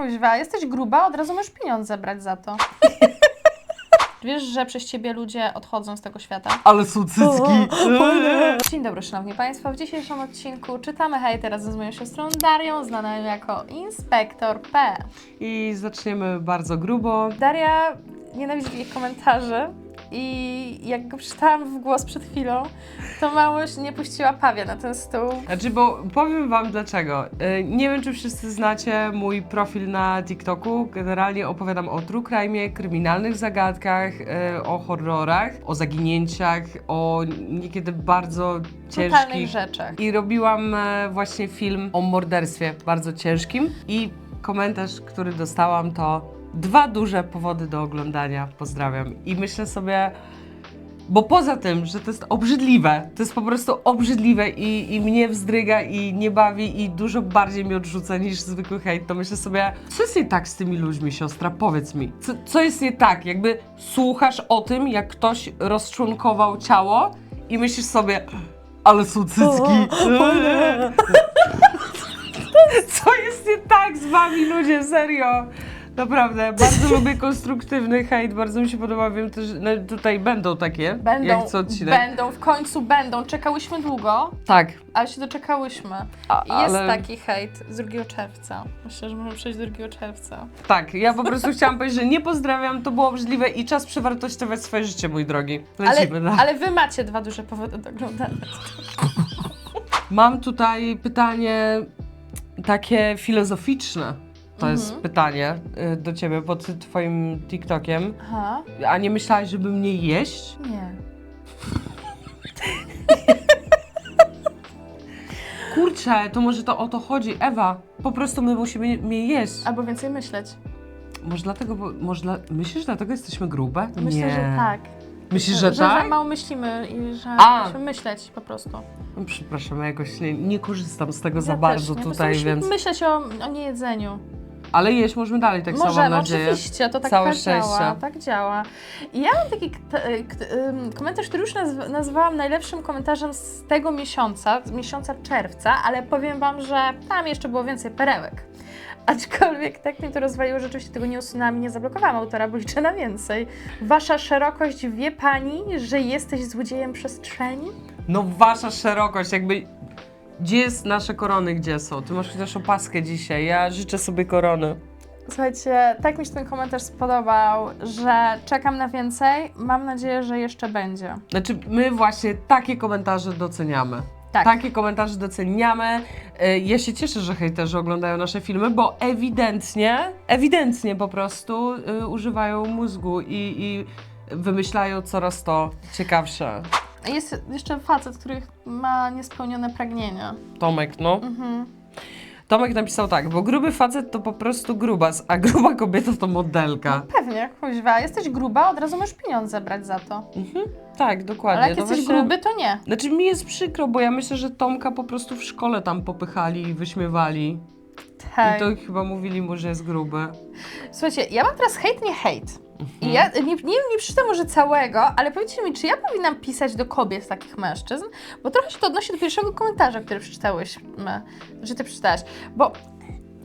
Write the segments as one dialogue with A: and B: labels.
A: Kuźwa, jesteś gruba, od razu możesz pieniądze brać za to. Wiesz, że przez ciebie ludzie odchodzą z tego świata?
B: Ale są cycki.
A: Dzień dobry, szanowni państwo. W dzisiejszym odcinku czytamy hejty razem z moją siostrą Darią, znaną jako Inspektor P.
B: I zaczniemy bardzo grubo.
A: Daria nienawidzi ich komentarzy i jak go przeczytałam w głos przed chwilą, to małość nie puściła pawia na ten stół.
B: Znaczy, bo powiem wam dlaczego. Y, Nie wiem, czy wszyscy znacie mój profil na TikToku. Generalnie opowiadam o true crime, kryminalnych zagadkach, y, o horrorach, o zaginięciach, o niekiedy bardzo
A: Brutalnych
B: ciężkich
A: rzeczach.
B: I robiłam e, właśnie film o morderstwie bardzo ciężkim i komentarz, który dostałam to dwa duże powody do oglądania. Pozdrawiam. I myślę sobie, bo poza tym, że to jest obrzydliwe, to jest po prostu obrzydliwe i, i mnie wzdryga i nie bawi i dużo bardziej mnie odrzuca niż zwykły hejt, to myślę sobie, co jest nie tak z tymi ludźmi, siostra? Powiedz mi. Co, co jest nie tak? Jakby słuchasz o tym, jak ktoś rozczłonkował ciało i myślisz sobie, ale są cycki. Co jest nie tak z wami ludzie, serio? Naprawdę, bardzo lubię konstruktywny hejt, bardzo mi się podoba, wiem też, no tutaj będą takie,
A: Będą,
B: jak co odcinek.
A: będą, w końcu będą. Czekałyśmy długo,
B: tak,
A: ale się doczekałyśmy.
B: a,
A: I Jest
B: ale
A: taki hejt z 2 czerwca. Myślę, że możemy przejść do 2 czerwca.
B: tak, ja po prostu chciałam powiedzieć, że nie pozdrawiam, to było obrzydliwe i czas przewartościować swoje życie, mój drogi. Lecimy
A: Ale,
B: dalej.
A: ale wy macie dwa duże powody do oglądania.
B: Mam tutaj pytanie takie filozoficzne. To jest
A: Mhm.
B: pytanie y, do ciebie pod twoim TikTokiem.
A: Aha,
B: A nie myślałaś, żeby mnie jeść?
A: nie.
B: Kurczę, to może to o to chodzi. Ewa, po prostu my musimy mnie jeść.
A: Albo więcej myśleć.
B: Może dlatego, bo, może dla, myślisz, dlatego jesteśmy grube?
A: Myślę,
B: nie.
A: że tak.
B: Myślisz, że,
A: że
B: tak?
A: za mało myślimy i że
B: A.
A: musimy myśleć po prostu.
B: No, Przepraszam, ja jakoś nie, nie korzystam z tego za
A: Ja
B: bardzo
A: też, nie? Po
B: tutaj, więc...
A: myśleć o, o niejedzeniu.
B: Ale jeść możemy dalej, tak samo mam
A: Możemy,
B: nadzieję.
A: oczywiście, to tak,
B: Całe
A: tak działa,
B: szczęście.
A: tak działa. I ja mam taki ym, komentarz, który już nazw nazwałam najlepszym komentarzem z tego miesiąca, z miesiąca czerwca, ale powiem Wam, że tam jeszcze było więcej perełek. Aczkolwiek tak mi to rozwaliło, że rzeczywiście tego nie usunęłam i nie zablokowałam autora, bo liczę na więcej. Wasza szerokość wie Pani, że jesteś złodziejem przestrzeni?
B: No wasza szerokość, jakby... Gdzie jest nasze korony, gdzie są? Ty masz chociaż opaskę dzisiaj, ja życzę sobie korony.
A: Słuchajcie, tak mi się ten komentarz spodobał, że czekam na więcej. Mam nadzieję, że jeszcze będzie.
B: Znaczy, my właśnie takie komentarze doceniamy.
A: Tak.
B: Takie komentarze doceniamy. E, Ja się cieszę, że hejterzy oglądają nasze filmy, bo ewidentnie, ewidentnie po prostu y, używają mózgu i, i wymyślają coraz to ciekawsze.
A: Jest jeszcze facet, który ma niespełnione pragnienia.
B: Tomek, no.
A: Mhm.
B: Tomek napisał tak, bo gruby facet to po prostu grubas, a gruba kobieta to modelka.
A: Pewnie, kuźwa, jesteś gruba, od razu możesz pieniądze brać za to.
B: Mhm. Tak, dokładnie.
A: Ale jak
B: To
A: jesteś
B: właśnie-
A: gruby, to nie.
B: Znaczy mi jest przykro, bo ja myślę, że Tomka po prostu w szkole tam popychali i wyśmiewali. I
A: Hej.
B: to chyba mówili mu, że jest gruby.
A: Słuchajcie, ja mam teraz hejt, nie hejt.
B: Mhm.
A: I ja nie, nie, nie przeczytam może całego, ale powiedzcie mi, czy ja powinnam pisać do kobiet takich mężczyzn? Bo trochę się to odnosi do pierwszego komentarza, który przeczytałyśmy, że ty przeczytałaś. Bo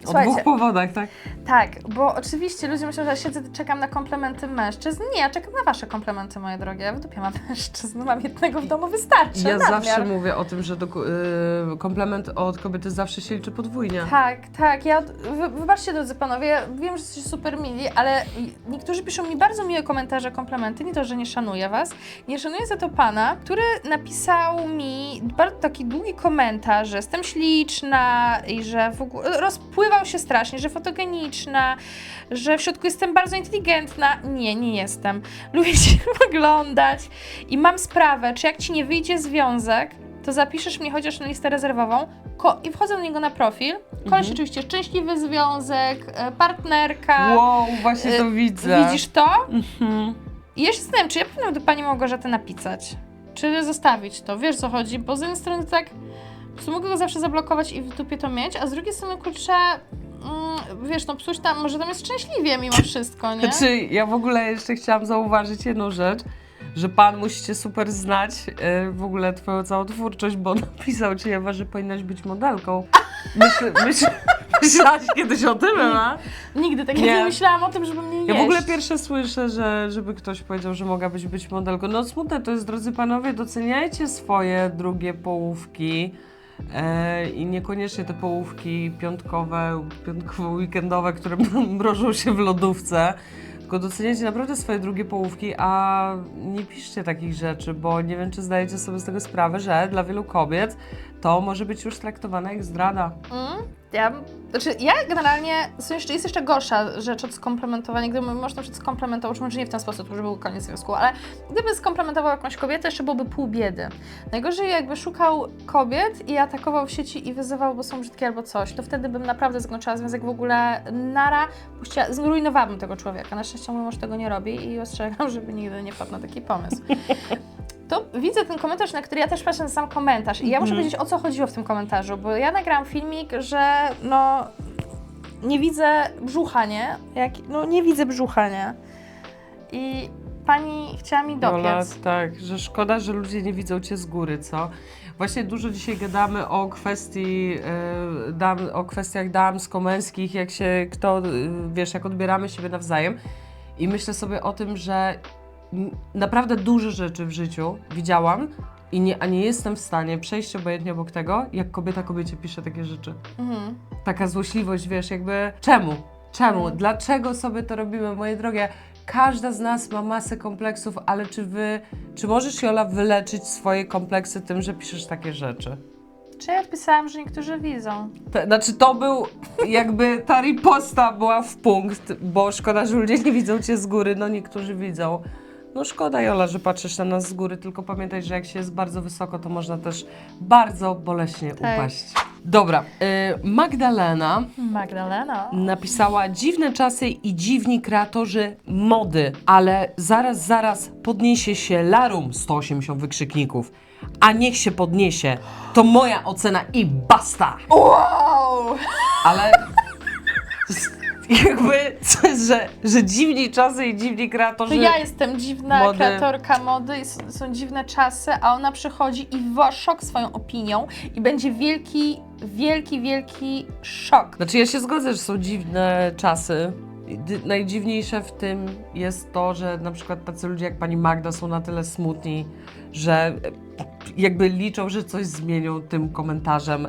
B: O
A: Słuchajcie.
B: dwóch powodach, tak?
A: Tak, bo oczywiście ludzie myślą, że ja siedzę, czekam na komplementy mężczyzn. Nie, ja czekam na wasze komplementy, moje drogie. Ja w dupie mam mężczyzn, mam jednego w domu, wystarczy.
B: Ja
A: nadmiar.
B: zawsze mówię o tym, że do, y, komplement od kobiety zawsze się liczy podwójnie.
A: Tak, tak. Ja, wy, wybaczcie drodzy panowie, ja wiem, że jesteście super mili, ale niektórzy piszą mi bardzo miłe komentarze, komplementy. Nie to, że nie szanuję was. Nie szanuję za to pana, który napisał mi bardzo taki długi komentarz, że jestem śliczna i że w ogóle rozpływał się strasznie, że fotogeniczna, że w środku jestem bardzo inteligentna. Nie, nie jestem. Lubię się wyglądać i mam sprawę, czy jak ci nie wyjdzie związek, to zapiszesz mnie chociaż na listę rezerwową ko- i wchodzę do niego na profil. Koleś
B: Mhm.
A: oczywiście szczęśliwy związek, e, partnerka.
B: Wow, właśnie to
A: Y,
B: widzę.
A: Widzisz to?
B: Mhm.
A: I ja się zastanawiam, czy ja powinnam do pani Małgorzaty napisać? Czy zostawić to? Wiesz co chodzi? Bo z jednej strony tak, prostu mogę go zawsze zablokować i w dupie to mieć, a z drugiej strony kurczę, mm, wiesz, no psuć tam, może tam jest szczęśliwie mimo wszystko, nie?
B: Znaczy, ja w ogóle jeszcze chciałam zauważyć jedną rzecz, że pan musicie super znać y, w ogóle twoją całą twórczość, bo napisał ci Ewa, że powinnaś być modelką. Myśl, myśl, myślałaś kiedyś o tym, a?
A: Nigdy tak
B: Nie.
A: nie. myślałam o tym, żeby mnie jeść.
B: Ja w ogóle pierwsze słyszę, że żeby ktoś powiedział, że mogłabyś być modelką. No smutne to jest, drodzy panowie, doceniajcie swoje drugie połówki. E, I niekoniecznie te połówki piątkowe, piątkowo-weekendowe, które mrożą się w lodówce. Tylko doceniajcie naprawdę swoje drugie połówki, a nie piszcie takich rzeczy, bo nie wiem, czy zdajecie sobie z tego sprawę, że dla wielu kobiet to może być już traktowane jak zdrada.
A: Mm, ja, znaczy ja generalnie, jeszcze, jest jeszcze gorsza rzecz od skomplementowania, gdyby można na przykład skomplementował, może nie w ten sposób, żeby był koniec związku, ale gdyby skomplementował jakąś kobietę, jeszcze byłoby pół biedy. Najgorzej jakby szukał kobiet i atakował w sieci i wyzywał, bo są brzydkie albo coś, to wtedy bym naprawdę zakończyła związek w ogóle nara, puściła, zrujnowałabym tego człowieka. Na szczęście mój mąż tego nie robi i ostrzegam, żeby nigdy nie wpadł na taki pomysł. To widzę ten komentarz, na który ja też patrzę na sam komentarz i ja muszę
B: Mhm.
A: powiedzieć, o co chodziło w tym komentarzu, bo ja nagrałam filmik, że no nie widzę brzucha, nie? Jak, no nie widzę brzucha, nie? I pani chciała mi
B: Ola,
A: dopiec.
B: tak, że szkoda, że ludzie nie widzą cię z góry, co? Właśnie dużo dzisiaj gadamy o kwestii, e, dam, o kwestiach damsko-męskich, jak się kto, e, wiesz, jak odbieramy siebie nawzajem. I myślę sobie o tym, że naprawdę duże rzeczy w życiu widziałam i nie, a nie jestem w stanie przejść obojętnie obok tego, jak kobieta kobiecie pisze takie rzeczy.
A: Mhm.
B: Taka złośliwość, wiesz, jakby czemu? Czemu?
A: Mm.
B: Dlaczego sobie to robimy, moje drogie? Każda z nas ma masę kompleksów, ale czy wy, czy możesz Jola wyleczyć swoje kompleksy tym, że piszesz takie rzeczy?
A: Czy ja odpisałam, że niektórzy widzą?
B: Te, znaczy to był, jakby ta riposta była w punkt, bo szkoda, że ludzie nie widzą cię z góry, no niektórzy widzą. No szkoda Jola, że patrzysz na nas z góry, tylko pamiętaj, że jak się jest bardzo wysoko, to można też bardzo boleśnie
A: Tak.
B: upaść. Dobra, y, Magdalena
A: Magdalena.
B: napisała dziwne czasy i dziwni kreatorzy mody, ale zaraz, zaraz podniesie się Larum 180 wykrzykników. A niech się podniesie. To moja ocena i basta.
A: Wow!
B: Ale jakby co że, że dziwni czasy i dziwni
A: To
B: kreatorzy.
A: ja jestem dziwna
B: mody.
A: kreatorka mody i s- są dziwne czasy, a ona przychodzi i wywoła szok swoją opinią i będzie wielki, wielki, wielki szok.
B: Znaczy ja się zgodzę, że są dziwne czasy. Najdziwniejsze w tym jest to, że na przykład tacy ludzie jak pani Magda są na tyle smutni, że e, jakby liczą, że coś zmienią tym komentarzem.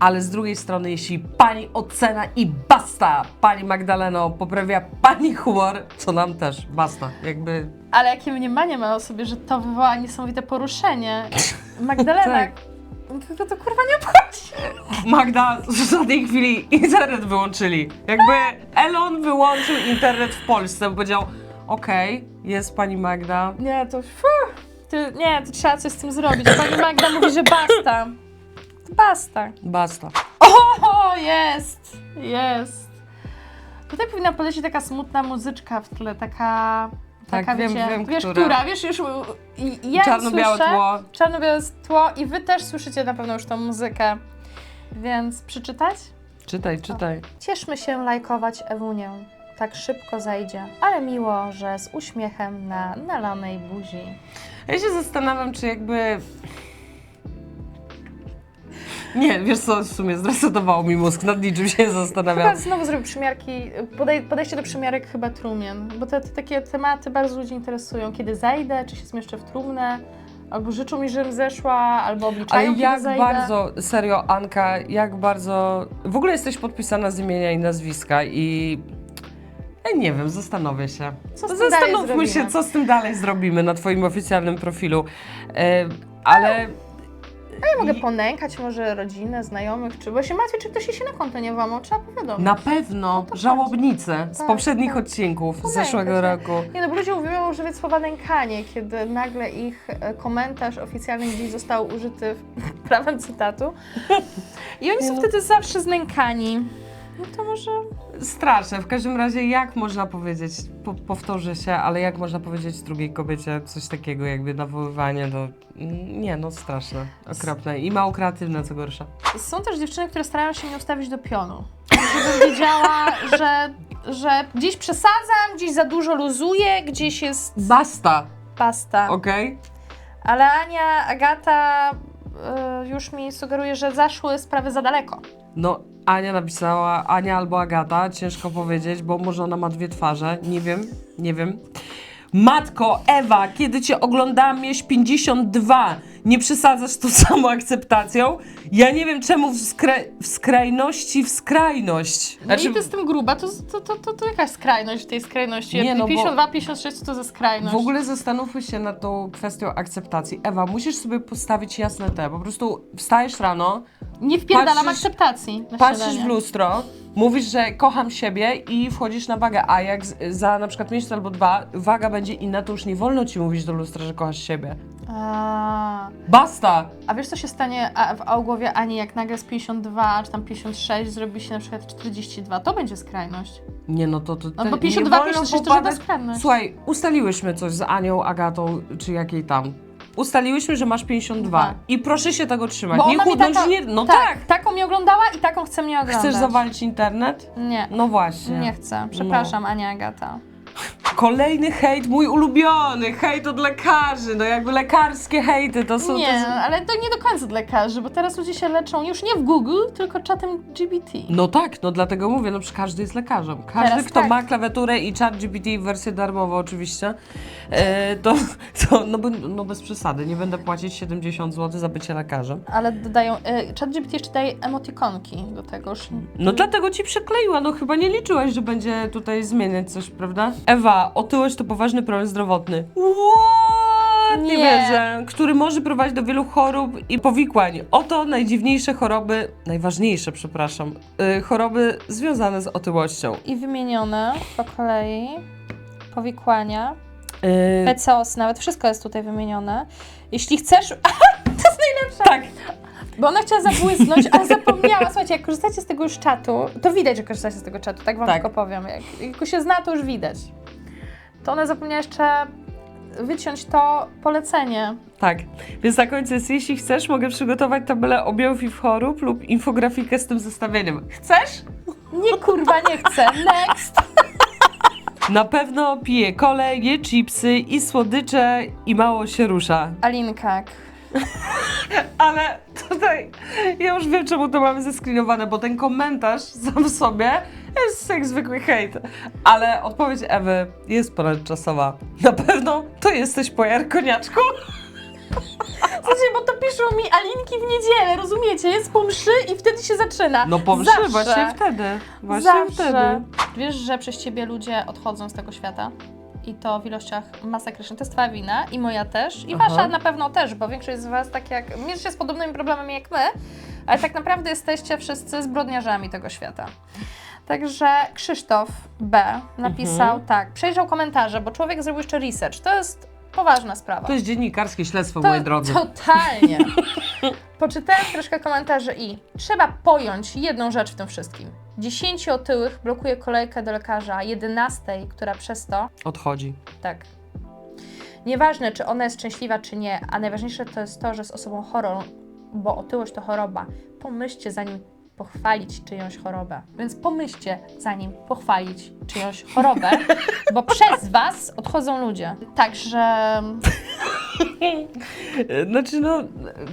B: Ale z drugiej strony, jeśli pani ocena i basta, pani Magdaleno, poprawia pani humor, to nam też basta. Jakby
A: Ale jakie mniemanie ma o sobie, że to wywoła niesamowite poruszenie. Magdalena,
B: Tak.
A: to, to, to kurwa nie obchodzi.
B: Magda w tej chwili internet wyłączyli. Jakby Elon wyłączył internet w Polsce, bo powiedział, okej, jest pani Magda,
A: Nie, to fuh, ty, nie, to trzeba coś z tym zrobić. Pani Magda mówi, że basta. Basta.
B: basta.
A: O, jest, jest. Tutaj powinna polecieć taka smutna muzyczka w tle, taka...
B: Tak,
A: taka
B: wiem,
A: wiecie,
B: wiem,
A: wiesz,
B: która.
A: która. Wiesz, już i, i ja
B: Czarno-białe
A: słyszę,
B: tło.
A: Czarno-białe tło i wy też słyszycie na pewno już tą muzykę. Więc przeczytać?
B: Czytaj, czytaj.
A: Cieszmy się lajkować Ewunię. Tak szybko zajdzie, ale miło, że z uśmiechem na nalanej buzi.
B: Ja się zastanawiam, czy jakby... Nie, wiesz co, w sumie zresetowało mi mózg, nad niczym się nie zastanawiam.
A: Chyba znowu zrobił przymiarki, podej, podejście do przymiarek chyba trumien, bo te, te takie tematy bardzo ludzi interesują. Kiedy zajdę, czy się zmieszczę w trumnę, albo życzą mi, żebym zeszła, albo
B: Ale
A: obliczają, kiedy
B: jak
A: zajdę.
B: bardzo, serio, Anka, jak bardzo... W ogóle jesteś podpisana z imienia i nazwiska i... Ja nie wiem, zastanowię się.
A: Co z tym dalej
B: Zastanówmy się,
A: zrobimy?
B: co z tym dalej zrobimy na twoim oficjalnym profilu. E, ale...
A: Ja mogę ponękać może rodzinę, znajomych, czy bo się martwię, czy ktoś jej się na konto nie włamał, trzeba powiadomić.
B: Na pewno
A: to
B: żałobnice z
A: Tak,
B: poprzednich
A: tak.
B: odcinków z
A: Ponękać,
B: zeszłego roku.
A: Nie no, bo ludzie uwielbiają używać słowa nękanie, kiedy nagle ich e, komentarz oficjalny gdzieś został użyty w prawem cytatu. I oni są
B: no.
A: wtedy zawsze znękani. No to może...
B: Straszne. W każdym razie, jak można powiedzieć, po, powtórzę się, ale jak można powiedzieć drugiej kobiecie coś takiego, jakby nawoływanie do. Nie, no straszne, okropne i mało kreatywne, co gorsza.
A: Są też dziewczyny, które starają się mnie ustawić do pionu. Żebym wiedziała, że, że gdzieś przesadzam, gdzieś za dużo luzuję, gdzieś jest
B: Basta,
A: pasta.
B: okej?
A: Ale Ania, Agata y, już mi sugeruje, że zaszły sprawy za daleko.
B: No, Ania napisała, Ania albo Agata, ciężko powiedzieć, bo może ona ma dwie twarze, nie wiem, nie wiem. Matko, Ewa, kiedy cię oglądałam, miałeś 52. Nie przesadzasz z tą samą akceptacją? Ja nie wiem, czemu w, skra- w skrajności w skrajność.
A: No i ty z tym gruba, to, to, to, to, to jakaś skrajność w tej skrajności.
B: Nie, no bo-
A: 52, 56 to za skrajność.
B: W ogóle zastanówmy się nad tą kwestią akceptacji. Ewa, musisz sobie postawić jasne te. Po prostu wstajesz rano,
A: Nie wpierdalam
B: patrzysz-
A: akceptacji na
B: patrzysz
A: śniadanie.
B: w lustro, mówisz, że kocham siebie i wchodzisz na wagę, a jak z, za na przykład miesiąc albo dwa waga będzie inna, to już nie wolno ci mówić do lustra, że kochasz siebie.
A: A,
B: Basta!
A: a wiesz, co się stanie a, w, a u głowie Ani, jak nagle z 52 czy tam 56 zrobi się na przykład 42? To będzie skrajność.
B: Nie no, to... to
A: No
B: te-
A: bo
B: nie
A: 52,
B: wolno
A: 56 to
B: popadać-
A: żadna skrajność.
B: Słuchaj, ustaliłyśmy coś z Anią, Agatą, czy jakiej tam. Ustaliłyśmy, że masz 52
A: Dwa.
B: i proszę się tego trzymać.
A: Bo
B: nie
A: ona mi
B: chudnąć,
A: taka-
B: nie... No tak!
A: Taką mnie oglądała i taką chce mnie oglądać.
B: Chcesz zawalić internet?
A: Nie.
B: No właśnie.
A: Nie chcę. Przepraszam, Ania Agata.
B: Kolejny hejt, mój ulubiony, hejt od lekarzy, no jakby lekarskie hejty, to są...
A: Nie,
B: To są...
A: ale to nie do końca od lekarzy, bo teraz ludzie się leczą już nie w Google, tylko czatem GBT.
B: No tak, no dlatego mówię, no przecież każdy jest lekarzem. Każdy,
A: Teraz
B: kto
A: tak.
B: ma klawiaturę i chat GPT w wersję darmową oczywiście, e, to, to no, no bez przesady, nie będę płacić 70 zł za bycie lekarzem.
A: Ale dodają, y, chat GPT jeszcze daje emotikonki do tego już.
B: No dlatego ci przykleiła, no chyba nie liczyłaś, że będzie tutaj zmieniać coś, prawda? Ewa, otyłość to poważny problem zdrowotny. What? Nie,
A: Nie.
B: wierzę. Który może prowadzić do wielu chorób i powikłań. Oto najdziwniejsze choroby, najważniejsze, przepraszam, y, choroby związane z otyłością.
A: I wymienione po kolei powikłania,
B: Y,
A: PCOS, nawet wszystko jest tutaj wymienione. Jeśli chcesz, to jest najlepsze,
B: tak,
A: bo ona chciała zabłysnąć, ale zapomniała. Słuchajcie, jak korzystacie z tego już czatu, to widać, że korzystacie z tego czatu, tak wam
B: Tak.
A: tylko powiem. Jak, jak go się zna, to już widać. To ona zapomniała jeszcze wyciąć to polecenie.
B: tak. Więc na końcu jest, jeśli chcesz, mogę przygotować tabelę objawów i chorób lub infografikę z tym zestawieniem. Chcesz?
A: Nie kurwa, nie chcę. Next!
B: Na pewno piję kole, je chipsy i słodycze i mało się rusza.
A: Alinka.
B: Ale tutaj ja już wiem, czemu to mamy zeskrinowane, bo ten komentarz sam w sobie jest jak zwykły hejt. Ale odpowiedź Ewy jest ponadczasowa. Na pewno to jesteś pojar koniaczku.
A: Słuchajcie, bo to piszą mi Alinki w niedzielę, rozumiecie? Jest po mszy i wtedy się zaczyna.
B: No po mszy,
A: Zawsze.
B: właśnie wtedy. Właśnie
A: Zawsze.
B: wtedy.
A: Wiesz, że przez ciebie ludzie odchodzą z tego świata? I to w ilościach masakrycznych. To jest twoja wina i moja też. I
B: Aha.
A: wasza na pewno też, bo większość z was tak jak... mierzycie z podobnymi problemami jak my, ale tak naprawdę jesteście wszyscy zbrodniarzami tego świata. Także Krzysztof B. napisał
B: Mhm.
A: tak, przejrzał komentarze, bo człowiek zrobił jeszcze research. To jest poważna sprawa.
B: To jest dziennikarskie śledztwo,
A: To
B: moi drodzy.
A: Totalnie. Poczytałem troszkę komentarzy i trzeba pojąć jedną rzecz w tym wszystkim. 10 otyłych blokuje kolejkę do lekarza 11, która przez to,
B: Odchodzi.
A: tak. Nieważne, czy ona jest szczęśliwa, czy nie, a najważniejsze to jest to, że jest osobą chorą, bo otyłość to choroba. Pomyślcie, zanim pochwalić czyjąś chorobę. Więc pomyślcie, zanim pochwalić czyjąś chorobę, bo przez Was odchodzą ludzie. Także
B: Znaczy, no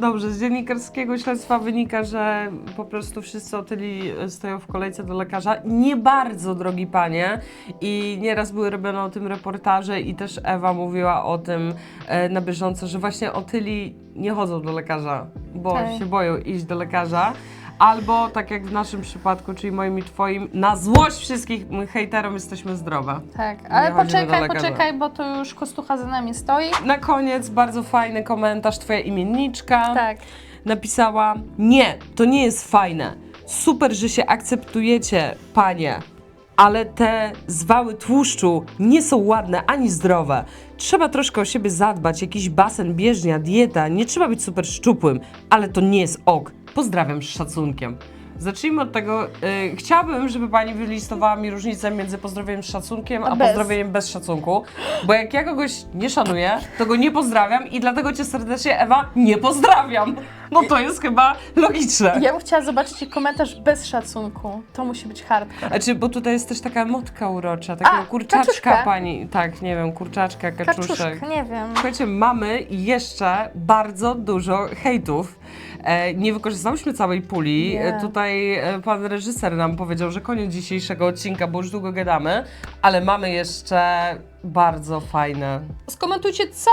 B: dobrze, z dziennikarskiego śledztwa wynika, że po prostu wszyscy otyli stoją w kolejce do lekarza. Nie bardzo, drogi panie. I nieraz były robione o tym reportaże i też Ewa mówiła o tym e, na bieżąco, że właśnie otyli nie chodzą do lekarza, bo
A: Tak.
B: się boją iść do lekarza. Albo, tak jak w naszym przypadku, czyli moim i twoim, na złość wszystkich hejterom jesteśmy zdrowe.
A: Tak, ale
B: chodzimy do
A: poczekaj,
B: lekarza.
A: poczekaj, bo to już kostucha za nami stoi.
B: Na koniec bardzo fajny komentarz, twoja imienniczka.
A: Tak.
B: napisała: Nie, to nie jest fajne. Super, że się akceptujecie, panie, ale te zwały tłuszczu nie są ładne ani zdrowe. Trzeba troszkę o siebie zadbać, jakiś basen, bieżnia, dieta. Nie trzeba być super szczupłym, ale to nie jest ok. Pozdrawiam z szacunkiem. Zacznijmy od tego. y, chciałabym, żeby pani wylistowała mi różnicę między pozdrowieniem z szacunkiem, a
A: Bez.
B: pozdrowieniem bez szacunku. Bo jak ja kogoś nie szanuję, to go nie pozdrawiam i dlatego cię serdecznie, Ewa, nie pozdrawiam. No to jest chyba logiczne.
A: Ja bym chciała zobaczyć komentarz bez szacunku. To musi być hardcore.
B: Znaczy, bo tutaj jest też taka motka urocza, takiego
A: A,
B: kurczaczka
A: kaczuszka.
B: pani. Tak, nie wiem, kurczaczka, kaczuszek.
A: Kaczuszka, nie wiem.
B: Słuchajcie, mamy jeszcze bardzo dużo hejtów. E, nie wykorzystałyśmy całej puli.
A: Nie.
B: E, tutaj e, pan reżyser nam powiedział, że koniec dzisiejszego odcinka, bo już długo gadamy, ale mamy jeszcze bardzo fajne.
A: Skomentujcie, co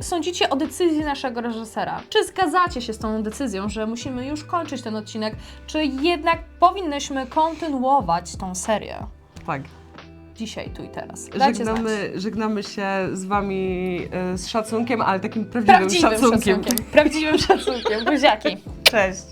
A: sądzicie o decyzji naszego reżysera. Czy zgadzacie się z tą decyzją, że musimy już kończyć ten odcinek, czy jednak powinnyśmy kontynuować tą serię?
B: Tak.
A: Dzisiaj, tu i teraz. Dajcie znać.
B: Żegnamy, żegnamy się z wami e, z szacunkiem, ale takim prawdziwym,
A: Prawdziwym
B: szacunkiem.
A: szacunkiem. Prawdziwym szacunkiem. Buziaki.
B: Cześć.